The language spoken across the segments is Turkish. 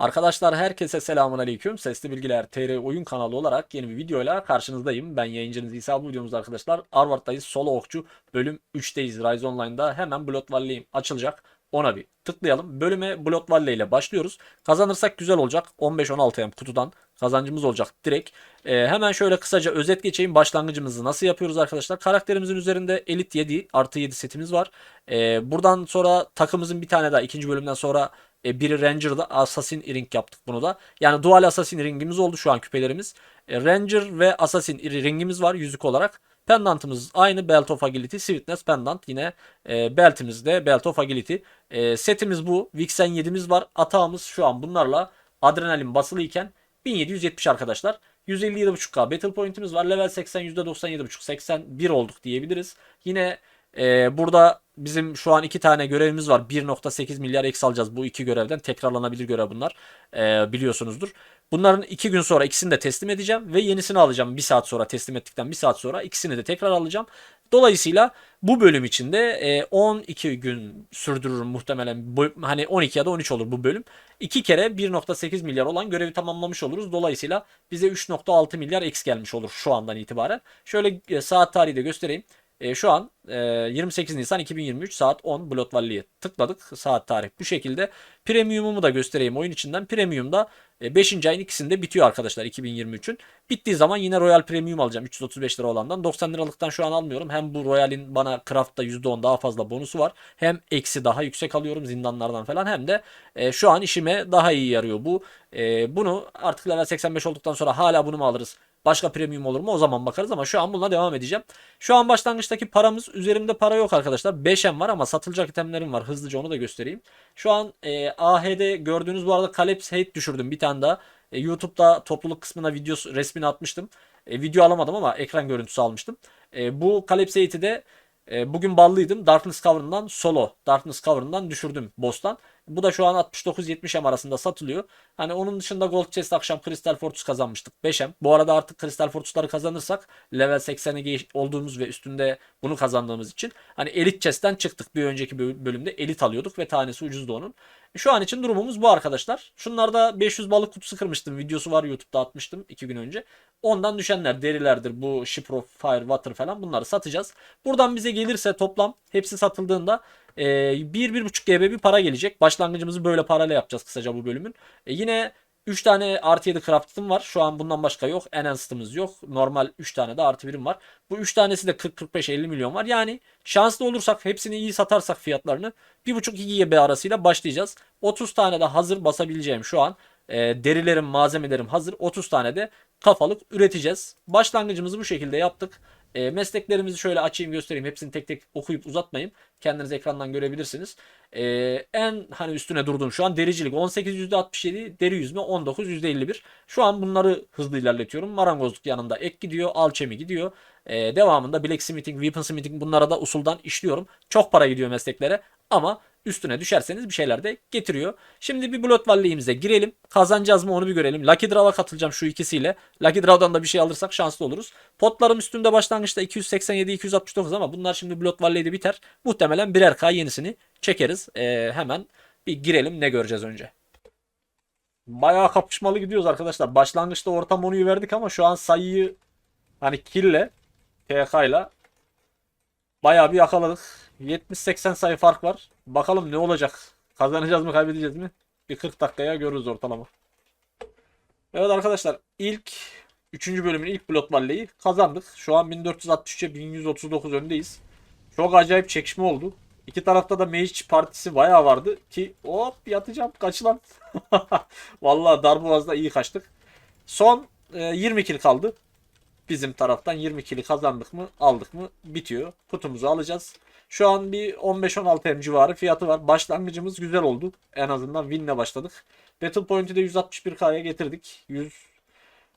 Arkadaşlar herkese selamun aleyküm. Sesli Bilgiler TR oyun kanalı olarak yeni bir videoyla karşınızdayım. Ben yayıncınız İsa bu videomuzda arkadaşlar. Arvard'dayız. Solo okçu bölüm 3'teyiz. Rise Online'da hemen Blood Valley açılacak. Ona bir tıklayalım. Bölüme Blood Valley ile başlıyoruz. Kazanırsak güzel olacak. 15-16 hem kutudan kazancımız olacak direkt. Ee, hemen şöyle kısaca özet geçeyim. Başlangıcımızı nasıl yapıyoruz arkadaşlar? Karakterimizin üzerinde Elite 7 artı 7 setimiz var. Ee, buradan sonra takımımızın bir tane daha ikinci bölümden sonra e, biri Ranger'da Assassin Ring yaptık bunu da. Yani dual Assassin Ring'imiz oldu şu an küpelerimiz. E, Ranger ve Assassin Ring'imiz var yüzük olarak. Pendantımız aynı Belt of Agility, Sweetness Pendant yine e, beltimiz de Belt of Agility. E, setimiz bu. Vixen 7'miz var. Atağımız şu an bunlarla adrenalin basılı iken 1770 arkadaşlar. 157.5k Battle Point'imiz var. Level 80 %97.5 81 olduk diyebiliriz. Yine ee, burada bizim şu an iki tane görevimiz var. 1.8 milyar X alacağız bu iki görevden. Tekrarlanabilir görev bunlar. Ee, biliyorsunuzdur. Bunların iki gün sonra ikisini de teslim edeceğim. Ve yenisini alacağım bir saat sonra teslim ettikten bir saat sonra. ikisini de tekrar alacağım. Dolayısıyla bu bölüm içinde e, 12 gün sürdürür muhtemelen. Bu, hani 12 ya da 13 olur bu bölüm. İki kere 1.8 milyar olan görevi tamamlamış oluruz. Dolayısıyla bize 3.6 milyar X gelmiş olur şu andan itibaren. Şöyle e, saat tarihi de göstereyim. E, şu an e, 28 Nisan 2023 saat 10 Blood Valley'e tıkladık. Saat tarih bu şekilde. Premium'umu da göstereyim oyun içinden. Premium'da e, 5. ayın ikisinde bitiyor arkadaşlar 2023'ün. Bittiği zaman yine Royal Premium alacağım 335 lira olandan. 90 liralıktan şu an almıyorum. Hem bu Royal'in bana Craft'ta %10 daha fazla bonusu var. Hem eksi daha yüksek alıyorum zindanlardan falan. Hem de e, şu an işime daha iyi yarıyor bu. E, bunu artık level 85 olduktan sonra hala bunu mu alırız? Başka premium olur mu o zaman bakarız ama şu an bununla devam edeceğim. Şu an başlangıçtaki paramız üzerimde para yok arkadaşlar. 5M var ama satılacak itemlerim var. Hızlıca onu da göstereyim. Şu an e, AH'de gördüğünüz bu arada Calypso Hate düşürdüm bir tane daha. E, YouTube'da topluluk kısmına videosu resmini atmıştım. E, video alamadım ama ekran görüntüsü almıştım. E, bu Calypso Hate'i de e, bugün ballıydım. Darkness Cover'ından solo. Darkness Cover'ından düşürdüm boss'tan. Bu da şu an 69-70M arasında satılıyor. Hani onun dışında Gold Chest akşam Crystal Fortress kazanmıştık 5M. Bu arada artık Crystal Fortress'ları kazanırsak level 80'e olduğumuz ve üstünde bunu kazandığımız için hani Elite Chest'ten çıktık. Bir önceki bölümde Elite alıyorduk ve tanesi ucuzdu onun. Şu an için durumumuz bu arkadaşlar. Şunlarda 500 balık kutusu kırmıştım. Videosu var YouTube'da atmıştım 2 gün önce. Ondan düşenler derilerdir. Bu Ship of Fire, Water falan bunları satacağız. Buradan bize gelirse toplam hepsi satıldığında e, 1-1.5 GB bir para gelecek. Başlangıcımızı böyle parayla yapacağız kısaca bu bölümün. E, yine 3 tane artı 7 craft'ım var. Şu an bundan başka yok. Enhanced'ımız yok. Normal 3 tane de artı birim var. Bu 3 tanesi de 40-45-50 milyon var. Yani şanslı olursak hepsini iyi satarsak fiyatlarını 1.5-2 GB arasıyla başlayacağız. 30 tane de hazır basabileceğim şu an. E, derilerim, malzemelerim hazır. 30 tane de kafalık üreteceğiz. Başlangıcımızı bu şekilde yaptık. E, mesleklerimizi şöyle açayım göstereyim. Hepsini tek tek okuyup uzatmayayım. Kendiniz ekrandan görebilirsiniz. E, en hani üstüne durduğum şu an dericilik 18 %67, deri yüzme 19 %51. Şu an bunları hızlı ilerletiyorum. Marangozluk yanında ek gidiyor, alçemi gidiyor. E, devamında blacksmithing, weaponsmithing bunlara da usuldan işliyorum. Çok para gidiyor mesleklere ama üstüne düşerseniz bir şeyler de getiriyor. Şimdi bir Blood Valley'imize girelim. Kazanacağız mı onu bir görelim. Lucky Draw'a katılacağım şu ikisiyle. Lucky Draw'dan da bir şey alırsak şanslı oluruz. Potlarım üstünde başlangıçta 287-269 ama bunlar şimdi Blood Valley'de biter. Muhtemelen birer K yenisini çekeriz. Ee, hemen bir girelim ne göreceğiz önce. Bayağı kapışmalı gidiyoruz arkadaşlar. Başlangıçta orta monuyu verdik ama şu an sayıyı hani kille TK ile bayağı bir yakaladık. 70-80 sayı fark var. Bakalım ne olacak? Kazanacağız mı kaybedeceğiz mi? Bir 40 dakikaya görürüz ortalama. Evet arkadaşlar ilk 3. bölümün ilk blok balleyi kazandık. Şu an 1463'e 1139 öndeyiz. Çok acayip çekişme oldu. İki tarafta da Mage partisi bayağı vardı ki hop yatacağım kaçılan. Vallahi darboğazda iyi kaçtık. Son e, 20 kill kaldı. Bizim taraftan 20 kill'i kazandık mı aldık mı bitiyor. Kutumuzu alacağız. Şu an bir 15-16 M civarı fiyatı var. Başlangıcımız güzel oldu. En azından win'le başladık. Battle Point'i de 161K'ya getirdik.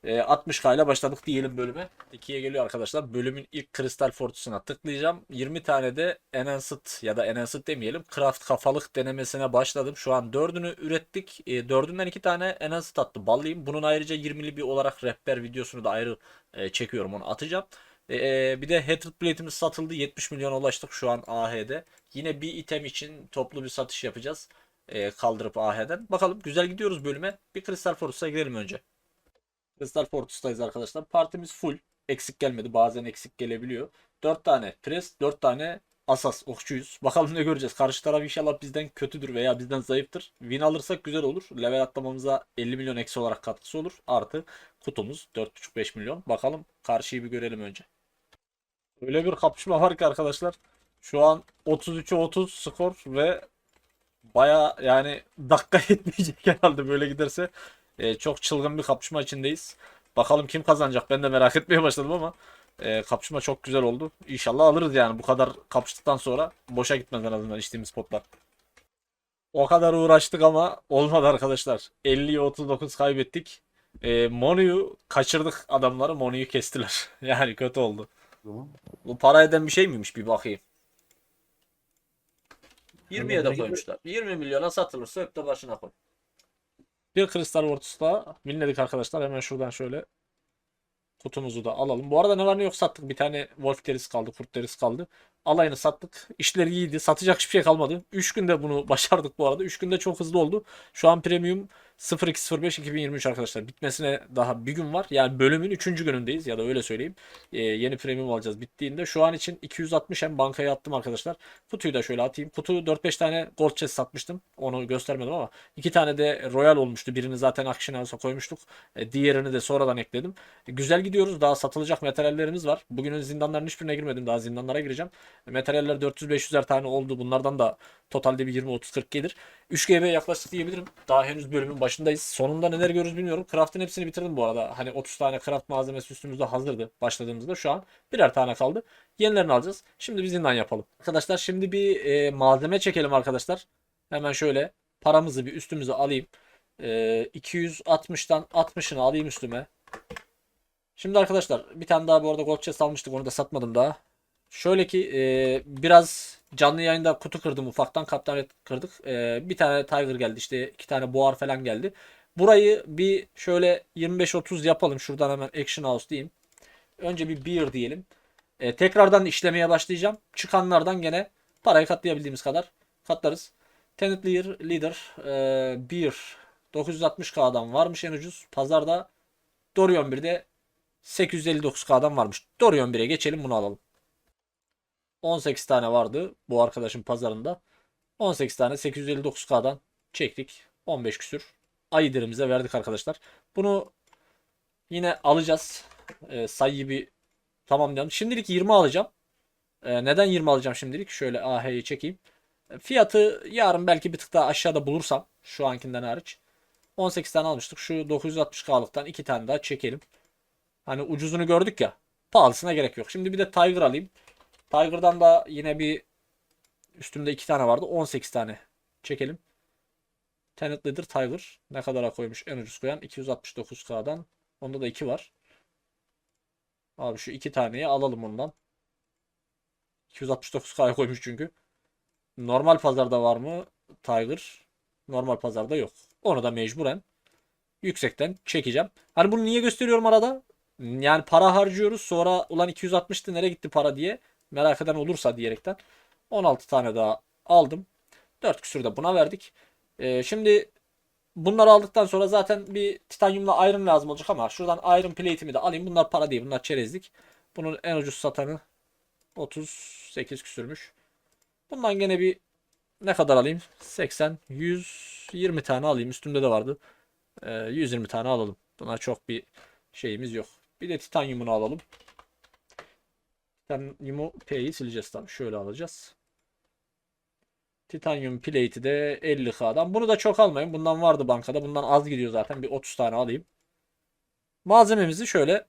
160K ile başladık diyelim bölüme. 2'ye geliyor arkadaşlar. Bölümün ilk kristal fortusuna tıklayacağım. 20 tane de Enhanced ya da Enhanced demeyelim. Craft kafalık denemesine başladım. Şu an 4'ünü ürettik. E, 4'ünden 2 tane Enhanced attı. Ballıyım. Bunun ayrıca 20'li bir olarak rehber videosunu da ayrı e, çekiyorum. Onu atacağım. Ee, bir de Hatred Blade'imiz satıldı. 70 milyona ulaştık şu an AH'de. Yine bir item için toplu bir satış yapacağız. e, kaldırıp AH'den. Bakalım güzel gidiyoruz bölüme. Bir Crystal Fortress'a girelim önce. Crystal Fortress'tayız arkadaşlar. Partimiz full. Eksik gelmedi. Bazen eksik gelebiliyor. 4 tane pres, 4 tane asas okçuyuz. Bakalım ne göreceğiz. Karşı taraf inşallah bizden kötüdür veya bizden zayıftır. Win alırsak güzel olur. Level atlamamıza 50 milyon eksi olarak katkısı olur. Artı kutumuz 4,5-5 milyon. Bakalım karşıyı bir görelim önce. Öyle bir kapışma var ki arkadaşlar. Şu an 33'e 30 skor ve baya yani dakika yetmeyecek herhalde böyle giderse. Ee, çok çılgın bir kapışma içindeyiz. Bakalım kim kazanacak ben de merak etmeye başladım ama e, kapışma çok güzel oldu. İnşallah alırız yani bu kadar kapıştıktan sonra boşa gitmez en azından içtiğimiz potlar. O kadar uğraştık ama olmadı arkadaşlar. 50'ye 39 kaybettik. E, Monu'yu kaçırdık adamları. Monu'yu kestiler. yani kötü oldu. Tamam. Bu para eden bir şey miymiş bir bakayım. 20'ye de koymuşlar. 20 milyona satılırsa de başına koy. Bir Crystal Vortus'ta minledik arkadaşlar. Hemen şuradan şöyle kutumuzu da alalım. Bu arada ne var ne yok sattık. Bir tane Wolf derisi kaldı, Kurt derisi kaldı. Alayını sattık. İşleri iyiydi. Satacak hiçbir şey kalmadı. 3 günde bunu başardık bu arada. 3 günde çok hızlı oldu. Şu an premium 0205 2023 arkadaşlar. Bitmesine daha bir gün var. Yani bölümün 3. günündeyiz ya da öyle söyleyeyim. Ee, yeni premium alacağız bittiğinde. Şu an için 260 hem bankaya attım arkadaşlar. Kutuyu da şöyle atayım. Kutu 4-5 tane gold chest satmıştım. Onu göstermedim ama 2 tane de royal olmuştu. Birini zaten Action House'a koymuştuk. E, diğerini de sonradan ekledim. E, güzel gidiyoruz. Daha satılacak materyallerimiz var. Bugünün zindanların hiçbirine girmedim. Daha zindanlara gireceğim. Materyaller 400-500'er tane oldu. Bunlardan da totalde bir 20-30-40 gelir. 3GB yaklaşık diyebilirim. Daha henüz bölümün başındayız. Sonunda neler görürüz bilmiyorum. Craft'ın hepsini bitirdim bu arada. Hani 30 tane craft malzemesi üstümüzde hazırdı başladığımızda. Şu an birer tane kaldı. Yenilerini alacağız. Şimdi bir zindan yapalım. Arkadaşlar şimdi bir e, malzeme çekelim arkadaşlar. Hemen şöyle paramızı bir üstümüze alayım. E, 260'tan 60'ını alayım üstüme. Şimdi arkadaşlar bir tane daha bu arada gold chest almıştık. Onu da satmadım daha. Şöyle ki e, biraz canlı yayında kutu kırdım ufaktan. Kaptan kırdık. E, bir tane Tiger geldi. işte iki tane Boğar falan geldi. Burayı bir şöyle 25-30 yapalım. Şuradan hemen Action House diyeyim. Önce bir beer diyelim. E, tekrardan işlemeye başlayacağım. Çıkanlardan gene parayı katlayabildiğimiz kadar katlarız. Tenet Leader, leader e, Beer 960k'dan varmış en ucuz. Pazarda Dorion 1'de 859k'dan varmış. Dorion 1'e geçelim bunu alalım. 18 tane vardı bu arkadaşın pazarında. 18 tane 859k'dan çektik. 15 küsür. Aydirimize verdik arkadaşlar. Bunu yine alacağız. E, sayıyı bir tamamlayalım. Şimdilik 20 alacağım. E, neden 20 alacağım şimdilik? Şöyle AH'yi çekeyim. E, Fiyatı yarın belki bir tık daha aşağıda bulursam şu ankinden hariç. 18 tane almıştık. Şu 960K'lıktan 2 tane daha çekelim. Hani ucuzunu gördük ya. Pahalısına gerek yok. Şimdi bir de Tiger alayım. Tiger'dan da yine bir üstümde 2 tane vardı. 18 tane çekelim. Tenet Leader Tiger. Ne kadara koymuş en ucuz koyan? 269K'dan. Onda da 2 var. Abi şu iki taneyi alalım ondan. 269K'ya koymuş çünkü. Normal pazarda var mı Tiger? Normal pazarda yok. Onu da mecburen yüksekten çekeceğim. Hani bunu niye gösteriyorum arada? Yani para harcıyoruz sonra ulan 260'tı nereye gitti para diye merak eden olursa diyerekten 16 tane daha aldım. 4 küsür de buna verdik. Ee, şimdi bunları aldıktan sonra zaten bir titanyumla iron lazım olacak ama şuradan iron plate'imi de alayım. Bunlar para değil. Bunlar çerezlik. Bunun en ucuz satanı 38 küsürmüş. Bundan gene bir ne kadar alayım? 80, 120 tane alayım. Üstümde de vardı. Ee, 120 tane alalım. Buna çok bir şeyimiz yok. Bir de titanyumunu alalım. Titanyumu P'yi sileceğiz tabii. Şöyle alacağız. Titanium plate'i de 50K'dan. Bunu da çok almayın. Bundan vardı bankada. Bundan az gidiyor zaten. Bir 30 tane alayım. Malzememizi şöyle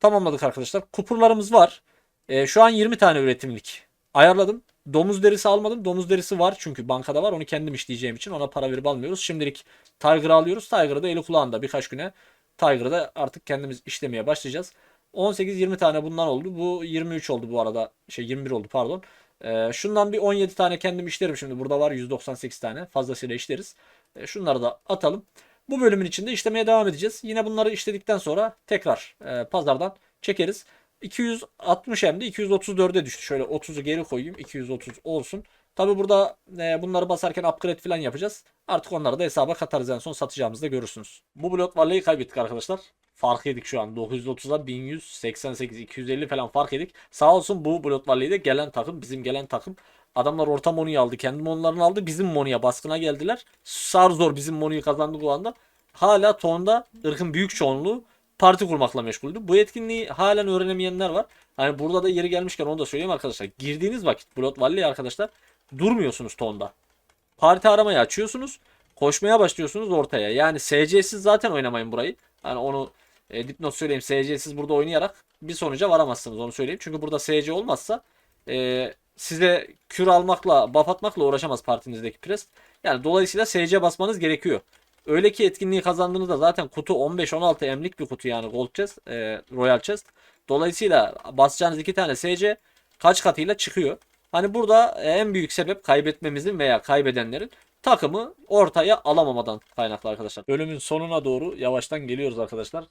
tamamladık arkadaşlar. Kupurlarımız var. Ee, şu an 20 tane üretimlik ayarladım. Domuz derisi almadım. Domuz derisi var çünkü bankada var. Onu kendim işleyeceğim için ona para verip almıyoruz. Şimdilik Tiger'ı alıyoruz. Tiger'ı da eli kulağında birkaç güne Tiger'ı da artık kendimiz işlemeye başlayacağız. 18-20 tane bundan oldu. Bu 23 oldu bu arada. Şey 21 oldu pardon. Ee, şundan bir 17 tane kendim işlerim şimdi. Burada var 198 tane. Fazlasıyla işleriz. Ee, şunları da atalım. Bu bölümün içinde işlemeye devam edeceğiz. Yine bunları işledikten sonra tekrar e, pazardan çekeriz. 260 hem de 234'e düştü. Şöyle 30'u geri koyayım. 230 olsun. Tabi burada e, bunları basarken upgrade falan yapacağız. Artık onları da hesaba katarız en son satacağımızda görürsünüz. Bu blok varlığı kaybettik arkadaşlar. Fark yedik şu an. 930'a 1188, 250 falan fark yedik. Sağ olsun bu blok varlığı da gelen takım, bizim gelen takım. Adamlar orta monuyu aldı. Kendi monlarını aldı. Bizim monuya baskına geldiler. Sar zor bizim monuyu kazandık o anda. Hala tonda ırkın büyük çoğunluğu parti kurmakla meşguldü. Bu etkinliği halen öğrenemeyenler var. Hani burada da yeri gelmişken onu da söyleyeyim arkadaşlar. Girdiğiniz vakit Blood Valley arkadaşlar durmuyorsunuz tonda. Parti aramayı açıyorsunuz. Koşmaya başlıyorsunuz ortaya. Yani SC'siz zaten oynamayın burayı. Hani onu e, dipnot söyleyeyim. SC'siz burada oynayarak bir sonuca varamazsınız onu söyleyeyim. Çünkü burada SC olmazsa e, size kür almakla, buff atmakla uğraşamaz partinizdeki pres. Yani dolayısıyla SC basmanız gerekiyor. Öyle ki etkinliği kazandığınızda zaten kutu 15-16 emlik bir kutu yani Gold Chest, e, Royal Chest. Dolayısıyla basacağınız iki tane SC kaç katıyla çıkıyor. Hani burada en büyük sebep kaybetmemizin veya kaybedenlerin takımı ortaya alamamadan kaynaklı arkadaşlar. Bölümün sonuna doğru yavaştan geliyoruz arkadaşlar.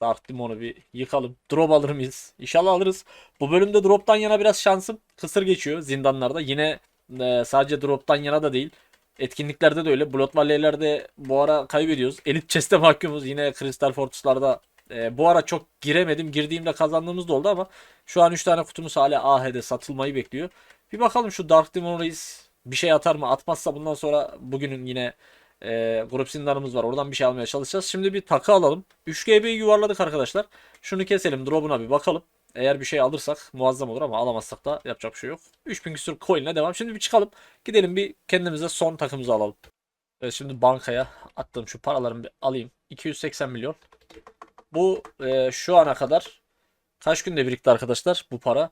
Dark Demon'u bir yıkalım. Drop alır mıyız? İnşallah alırız. Bu bölümde drop'tan yana biraz şansım kısır geçiyor zindanlarda. Yine e, sadece drop'tan yana da değil. Etkinliklerde de öyle. Blood Valley'lerde bu ara kaybediyoruz. Elite Chest'e mahkumuz. Yine Crystal Fortress'larda e, bu ara çok giremedim. Girdiğimde kazandığımız da oldu ama şu an 3 tane kutumuz hala AH'de satılmayı bekliyor. Bir bakalım şu Dark Demon Reis bir şey atar mı? Atmazsa bundan sonra bugünün yine e, grup zindanımız var. Oradan bir şey almaya çalışacağız. Şimdi bir takı alalım. 3GB'yi yuvarladık arkadaşlar. Şunu keselim. Drop'una bir bakalım. Eğer bir şey alırsak muazzam olur ama alamazsak da yapacak bir şey yok. 3000 küsur coin'le devam. Şimdi bir çıkalım. Gidelim bir kendimize son takımımızı alalım. Evet, şimdi bankaya attığım şu paralarımı bir alayım. 280 milyon. Bu e, şu ana kadar kaç günde birikti arkadaşlar bu para?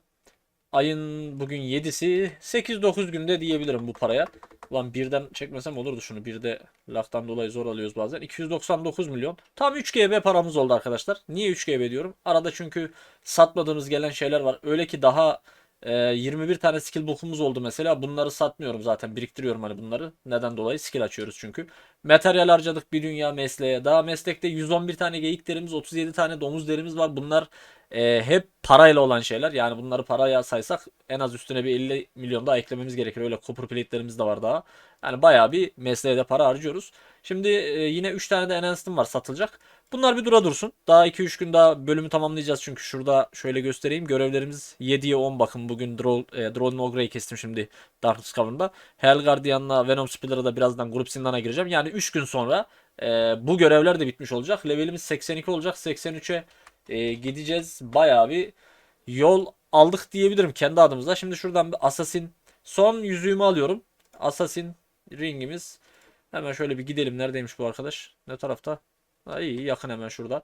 Ayın bugün 7'si 8-9 günde diyebilirim bu paraya. Ulan birden çekmesem olurdu şunu. Bir de laftan dolayı zor alıyoruz bazen. 299 milyon. Tam 3 GB paramız oldu arkadaşlar. Niye 3 GB diyorum? Arada çünkü satmadığımız gelen şeyler var. Öyle ki daha e, 21 tane skill book'umuz oldu mesela. Bunları satmıyorum zaten. Biriktiriyorum hani bunları. Neden dolayı? Skill açıyoruz çünkü. Materyal harcadık bir dünya mesleğe. Daha meslekte 111 tane geyik derimiz, 37 tane domuz derimiz var. Bunlar e, hep parayla olan şeyler. Yani bunları paraya saysak en az üstüne bir 50 milyon daha eklememiz gerekir. Öyle copper plate'lerimiz de var daha. Yani bayağı bir mesleğe de para harcıyoruz. Şimdi e, yine 3 tane de enhanced'ım var satılacak. Bunlar bir dura dursun. Daha 2-3 gün daha bölümü tamamlayacağız. Çünkü şurada şöyle göstereyim. Görevlerimiz 7'ye 10 bakın. Bugün Drone, e, Drone Ogre'yi kestim şimdi Darkness Cover'ında. Hell Guardian'la Venom Spiller'a da birazdan grup zindana gireceğim. Yani 3 gün sonra e, bu görevler de bitmiş olacak. Levelimiz 82 olacak. 83'e e, gideceğiz. Bayağı bir yol aldık diyebilirim kendi adımıza. Şimdi şuradan bir Assassin son yüzüğümü alıyorum. Assassin ringimiz. Hemen şöyle bir gidelim. Neredeymiş bu arkadaş? Ne tarafta? Ha, iyi yakın hemen şurada.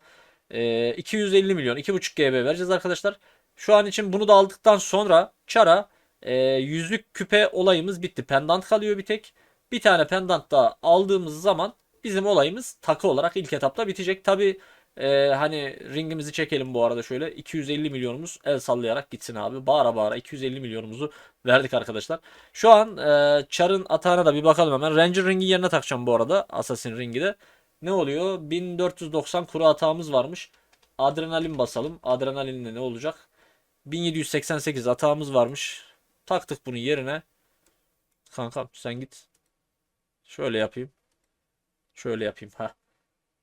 E, 250 milyon 2.5 GB vereceğiz arkadaşlar. Şu an için bunu da aldıktan sonra Çara e, yüzük küpe olayımız bitti. Pendant kalıyor bir tek. Bir tane pendant daha aldığımız zaman bizim olayımız takı olarak ilk etapta bitecek. Tabi ee, hani ringimizi çekelim bu arada şöyle 250 milyonumuz el sallayarak gitsin abi. Bağıra bağıra 250 milyonumuzu verdik arkadaşlar. Şu an e, Char'ın atağına da bir bakalım hemen. Ranger ringi yerine takacağım bu arada. Assassin ringi de. Ne oluyor? 1490 kuru atağımız varmış. Adrenalin basalım. Adrenalinle ne olacak? 1788 atağımız varmış. Taktık bunu yerine. Kankam sen git. Şöyle yapayım. Şöyle yapayım. Ha.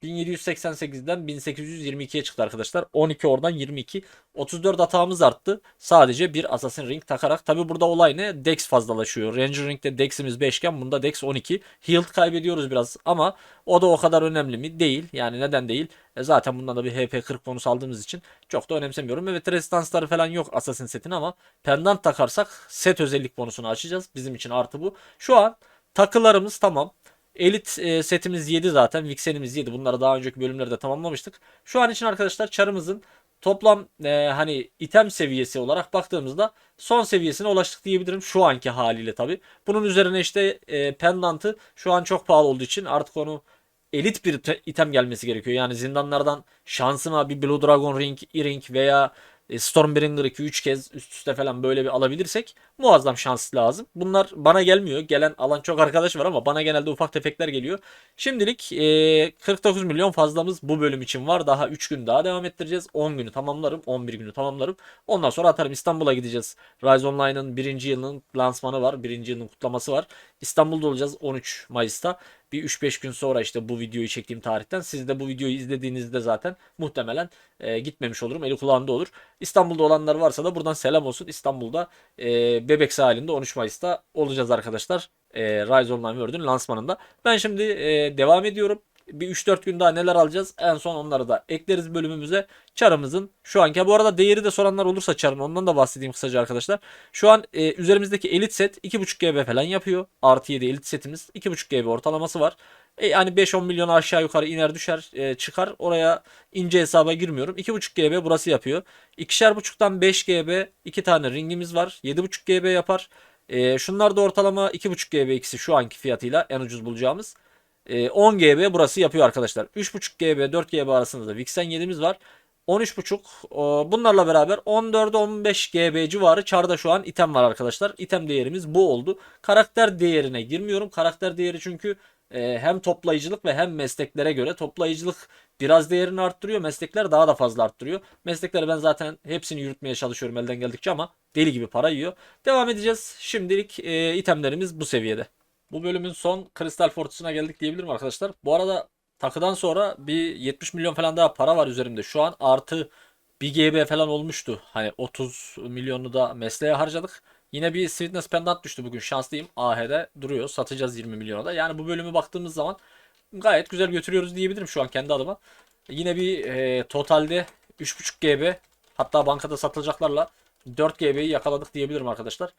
1788'den 1822'ye çıktı arkadaşlar. 12 oradan 22. 34 atağımız arttı. Sadece bir Assassin Ring takarak. Tabi burada olay ne? Dex fazlalaşıyor. Ranger Ring'de Dex'imiz 5 iken bunda Dex 12. Healed kaybediyoruz biraz ama o da o kadar önemli mi? Değil. Yani neden değil? E zaten bundan da bir HP 40 bonus aldığımız için çok da önemsemiyorum. Evet resistansları falan yok Assassin setin ama pendant takarsak set özellik bonusunu açacağız. Bizim için artı bu. Şu an takılarımız tamam. Elit e, setimiz 7 zaten. Vixen'imiz 7. Bunları daha önceki bölümlerde tamamlamıştık. Şu an için arkadaşlar çarımızın toplam e, hani item seviyesi olarak baktığımızda son seviyesine ulaştık diyebilirim. Şu anki haliyle tabi. Bunun üzerine işte e, pendantı şu an çok pahalı olduğu için artık onu elit bir item gelmesi gerekiyor. Yani zindanlardan şansıma bir Blue Dragon Ring, E-Ring veya e, Stormbringer'ı 2-3 kez üst üste falan böyle bir alabilirsek muazzam şans lazım. Bunlar bana gelmiyor. Gelen alan çok arkadaş var ama bana genelde ufak tefekler geliyor. Şimdilik e, 49 milyon fazlamız bu bölüm için var. Daha 3 gün daha devam ettireceğiz. 10 günü tamamlarım. 11 günü tamamlarım. Ondan sonra atarım. İstanbul'a gideceğiz. Rise Online'ın birinci yılının lansmanı var. Birinci yılının kutlaması var. İstanbul'da olacağız 13 Mayıs'ta. Bir 3-5 gün sonra işte bu videoyu çektiğim tarihten siz de bu videoyu izlediğinizde zaten muhtemelen e, gitmemiş olurum. Eli kulağımda olur. İstanbul'da olanlar varsa da buradan selam olsun. İstanbul'da e, Bebek sahilinde 13 Mayıs'ta olacağız arkadaşlar. E, Rise Online World'ün lansmanında. Ben şimdi e, devam ediyorum. Bir 3-4 gün daha neler alacağız? En son onları da ekleriz bölümümüze. Çarımızın şu anki bu arada değeri de soranlar olursa çarın ondan da bahsedeyim kısaca arkadaşlar. Şu an e, üzerimizdeki elit set 2.5 GB falan yapıyor. Artı 7 elit setimiz 2.5 GB ortalaması var. E, yani 5-10 milyon aşağı yukarı iner düşer e, çıkar. Oraya ince hesaba girmiyorum. 2.5 GB burası yapıyor. 2'şer buçuktan 5 GB iki tane ringimiz var. 7.5 GB yapar. E, şunlar da ortalama 2.5 GB ikisi şu anki fiyatıyla en ucuz bulacağımız. E, 10 GB burası yapıyor arkadaşlar. 3.5 GB 4 GB arasında da Vixen 7'miz var. 13.5 o, bunlarla beraber 14-15 GB civarı çarda şu an item var arkadaşlar. İtem değerimiz bu oldu. Karakter değerine girmiyorum. Karakter değeri çünkü e, hem toplayıcılık ve hem mesleklere göre toplayıcılık biraz değerini arttırıyor. Meslekler daha da fazla arttırıyor. Meslekleri ben zaten hepsini yürütmeye çalışıyorum elden geldikçe ama deli gibi para yiyor. Devam edeceğiz. Şimdilik e, itemlerimiz bu seviyede. Bu bölümün son Kristal Fortress'ına geldik diyebilirim arkadaşlar. Bu arada takıdan sonra bir 70 milyon falan daha para var üzerimde. Şu an artı 1 GB falan olmuştu. Hani 30 milyonu da mesleğe harcadık. Yine bir Sweetness Pendant düştü bugün. Şanslıyım. AH'de duruyor. Satacağız 20 milyona da. Yani bu bölümü baktığımız zaman gayet güzel götürüyoruz diyebilirim şu an kendi adıma. Yine bir e, totalde 3.5 GB hatta bankada satılacaklarla 4 GB'yi yakaladık diyebilirim arkadaşlar.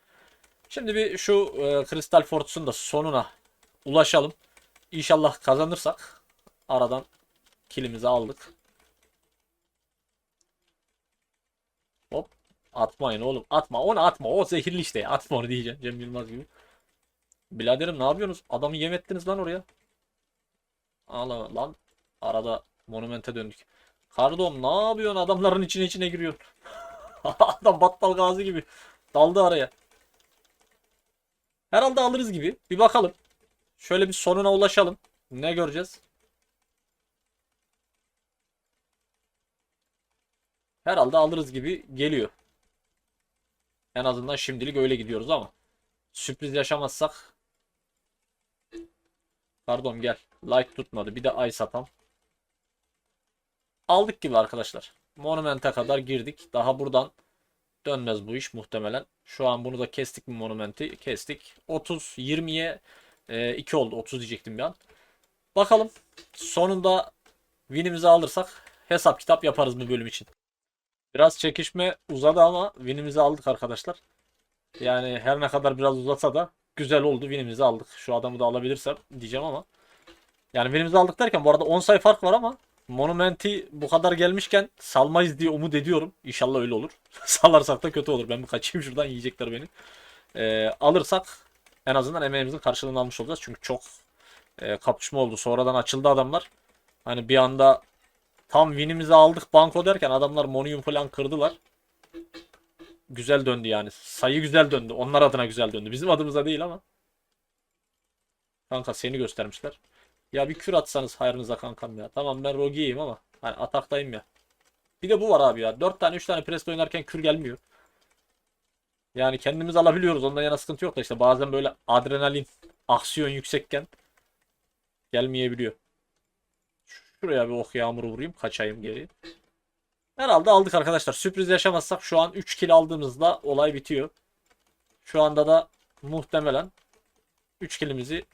Şimdi bir şu e, Crystal Fortress'un da sonuna ulaşalım. İnşallah kazanırsak aradan kilimizi aldık. Hop. Atmayın oğlum. Atma. Onu atma. O zehirli işte. Atma onu diyeceğim. Cem Yılmaz gibi. Biladerim ne yapıyorsunuz? Adamı yem ettiniz lan oraya. Allah lan. Arada monumente döndük. Kardom ne yapıyorsun? Adamların içine içine giriyorsun. Adam battal gazi gibi. Daldı araya. Herhalde alırız gibi. Bir bakalım. Şöyle bir sonuna ulaşalım. Ne göreceğiz? Herhalde alırız gibi geliyor. En azından şimdilik öyle gidiyoruz ama. Sürpriz yaşamazsak. Pardon gel. Light tutmadı. Bir de ay satam. Aldık gibi arkadaşlar. Monument'e kadar girdik. Daha buradan dönmez bu iş muhtemelen. Şu an bunu da kestik mi monumenti? Kestik. 30 20'ye 2 oldu. 30 diyecektim bir an. Bakalım sonunda winimizi alırsak hesap kitap yaparız bu bölüm için. Biraz çekişme uzadı ama winimizi aldık arkadaşlar. Yani her ne kadar biraz uzatsa da güzel oldu. Winimizi aldık. Şu adamı da alabilirsem diyeceğim ama. Yani winimizi aldık derken bu arada 10 sayı fark var ama Monumenti bu kadar gelmişken salmayız diye umut ediyorum. İnşallah öyle olur. Salarsak da kötü olur. Ben bir kaçayım şuradan yiyecekler beni. Ee, alırsak en azından emeğimizin karşılığını almış olacağız. Çünkü çok e, kapışma oldu. Sonradan açıldı adamlar. Hani bir anda tam winimizi aldık banko derken adamlar Monium falan kırdılar. Güzel döndü yani. Sayı güzel döndü. Onlar adına güzel döndü. Bizim adımıza değil ama. Kanka seni göstermişler. Ya bir kür atsanız hayrınıza kankam ya. Tamam ben Rogi'yim ama hani ataktayım ya. Bir de bu var abi ya. 4 tane 3 tane presto oynarken kür gelmiyor. Yani kendimiz alabiliyoruz. Ondan yana sıkıntı yok da işte bazen böyle adrenalin, aksiyon yüksekken gelmeyebiliyor. Şuraya bir ok yağmuru vurayım. Kaçayım geri. Herhalde aldık arkadaşlar. Sürpriz yaşamazsak şu an 3 kill aldığımızda olay bitiyor. Şu anda da muhtemelen 3 killimizi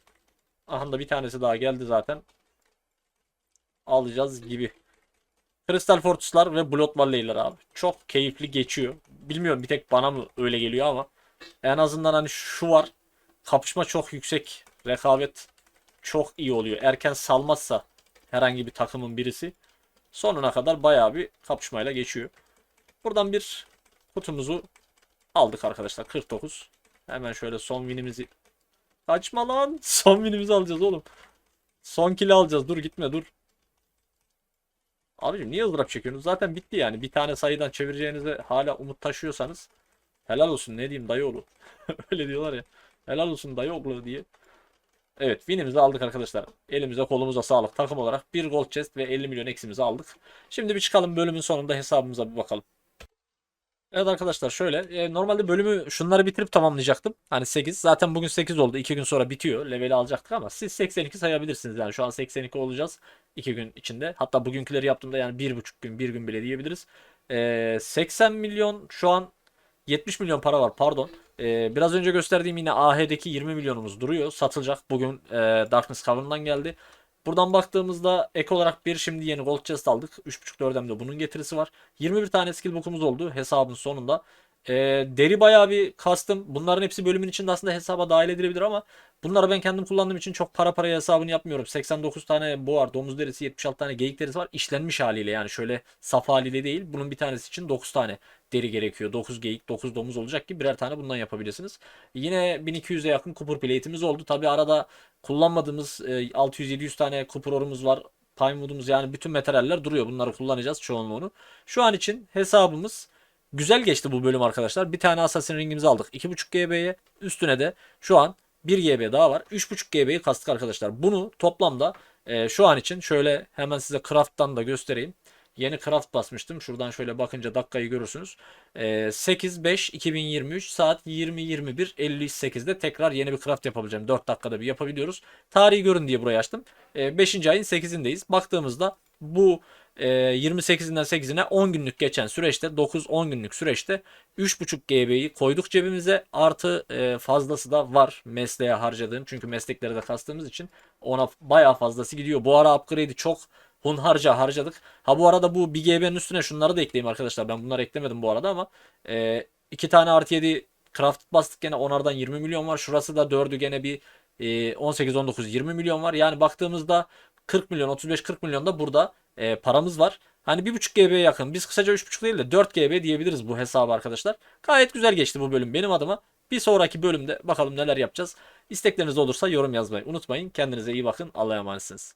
Aha bir tanesi daha geldi zaten. Alacağız gibi. Crystal Fortress'lar ve Blood Valley'ler abi. Çok keyifli geçiyor. Bilmiyorum bir tek bana mı öyle geliyor ama en azından hani şu var. Kapışma çok yüksek. Rekabet çok iyi oluyor. Erken salmazsa herhangi bir takımın birisi sonuna kadar bayağı bir kapışmayla geçiyor. Buradan bir kutumuzu aldık arkadaşlar. 49. Hemen şöyle son winimizi Kaçma lan. Son winimizi alacağız oğlum. Son kill'i alacağız. Dur gitme dur. Abicim niye ızdırap çekiyorsunuz? Zaten bitti yani. Bir tane sayıdan çevireceğinize hala umut taşıyorsanız helal olsun ne diyeyim dayıoğlu. Öyle diyorlar ya. Helal olsun dayıoğlu diye. Evet winimizi aldık arkadaşlar. Elimize kolumuza sağlık takım olarak. Bir gold chest ve 50 milyon eksimizi aldık. Şimdi bir çıkalım bölümün sonunda hesabımıza bir bakalım. Evet arkadaşlar şöyle e, normalde bölümü şunları bitirip tamamlayacaktım. Hani 8 zaten bugün 8 oldu 2 gün sonra bitiyor leveli alacaktık ama siz 82 sayabilirsiniz yani şu an 82 olacağız 2 gün içinde. Hatta bugünküleri yaptığımda yani 1,5 gün 1 gün bile diyebiliriz. E, 80 milyon şu an 70 milyon para var pardon. E, biraz önce gösterdiğim yine AH'deki 20 milyonumuz duruyor satılacak bugün e, Darkness Coven'dan geldi. Buradan baktığımızda ek olarak bir şimdi yeni Gold Chest aldık. 3.5-4M'de bunun getirisi var. 21 tane skill book'umuz oldu hesabın sonunda. Ee, deri bayağı bir kastım. Bunların hepsi bölümün içinde aslında hesaba dahil edilebilir ama bunları ben kendim kullandığım için çok para paraya hesabını yapmıyorum. 89 tane boğar, domuz derisi, 76 tane geyik derisi var. İşlenmiş haliyle yani şöyle saf haliyle değil. Bunun bir tanesi için 9 tane deri gerekiyor. 9 geyik, 9 domuz olacak ki birer tane bundan yapabilirsiniz. Yine 1200'e yakın kupur plate'imiz oldu. Tabi arada kullanmadığımız e, 600-700 tane kupur orumuz var. Pinewood'umuz yani bütün materyaller duruyor. Bunları kullanacağız çoğunluğunu. Şu an için hesabımız güzel geçti bu bölüm arkadaşlar. Bir tane Assassin Ring'imizi aldık. 2.5 GB'ye. Üstüne de şu an 1 GB daha var. 3.5 GB'yi kastık arkadaşlar. Bunu toplamda e, şu an için şöyle hemen size Craft'tan da göstereyim. Yeni craft basmıştım. Şuradan şöyle bakınca dakikayı görürsünüz. Ee, 8-5-2023 saat 20-21-58'de tekrar yeni bir craft yapabileceğim. 4 dakikada bir yapabiliyoruz. Tarihi görün diye burayı açtım. Ee, 5. ayın 8'indeyiz. Baktığımızda bu e, 28'inden 8'ine 10 günlük geçen süreçte 9-10 günlük süreçte 3.5 GB'yi koyduk cebimize. Artı e, fazlası da var mesleğe harcadığım. Çünkü mesleklere de kastığımız için ona bayağı fazlası gidiyor. Bu ara upgrade'i çok hunharca harcadık. Ha bu arada bu 1 GB'nin üstüne şunları da ekleyeyim arkadaşlar. Ben bunları eklemedim bu arada ama e, iki tane artı 7 craft bastık gene onlardan 20 milyon var. Şurası da 4'ü gene bir e, 18 19 20 milyon var. Yani baktığımızda 40 milyon 35 40 milyon da burada e, paramız var. Hani 1.5 GB'ye yakın. Biz kısaca 3.5 değil de 4 GB diyebiliriz bu hesabı arkadaşlar. Gayet güzel geçti bu bölüm benim adıma. Bir sonraki bölümde bakalım neler yapacağız. İstekleriniz olursa yorum yazmayı unutmayın. Kendinize iyi bakın. Allah'a emanetsiniz.